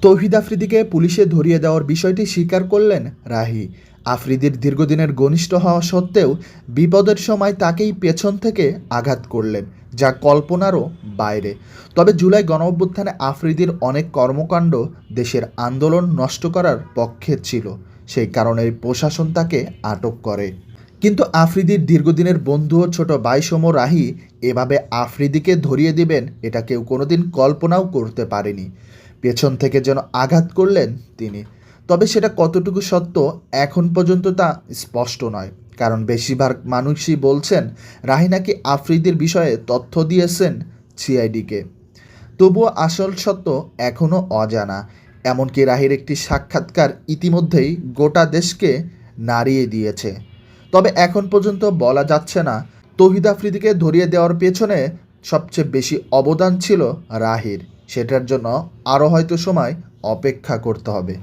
তৌহিদ আফ্রিদিকে পুলিশে ধরিয়ে দেওয়ার বিষয়টি স্বীকার করলেন রাহি। আফ্রিদির দীর্ঘদিনের ঘনিষ্ঠ হওয়া সত্ত্বেও বিপদের সময় তাকেই পেছন থেকে আঘাত করলেন, যা কল্পনারও বাইরে। তবে জুলাই গণ অভ্যুত্থানে আফ্রিদির অনেক কর্মকাণ্ড দেশের আন্দোলন নষ্ট করার পক্ষে ছিল। সেই কারণে প্রশাসন তাকে আটক করে। কিন্তু আফ্রিদির দীর্ঘদিনের বন্ধু ও ছোট ভাই সম রাহি এভাবে আফ্রিদিকে ধরিয়ে দিবেন এটা কেউ কোনোদিন কল্পনাও করতে পারেনি। পেছন থেকে যেন আঘাত করলেন তিনি। তবে সেটা কতটুকু সত্য এখন পর্যন্ত তা স্পষ্ট নয়। কারণ বেশিরভাগ মানুষই বলছেন, রাহি নাকি আফ্রিদির বিষয়ে তথ্য দিয়েছেন সিআইডিকে। তবুও আসল সত্য এখনও অজানা। এমনকি রাহির একটি সাক্ষাৎকার ইতিমধ্যেই গোটা দেশকে নাড়িয়ে দিয়েছে। তবে এখন পর্যন্ত বলা যাচ্ছে না। তহিদ আফ্রিদিকে ধরিয়ে দেওয়ার পেছনে সবচেয়ে বেশি অবদান ছিল রাহির। সেটার জন্য আরও হয়তো সময় অপেক্ষা করতে হবে।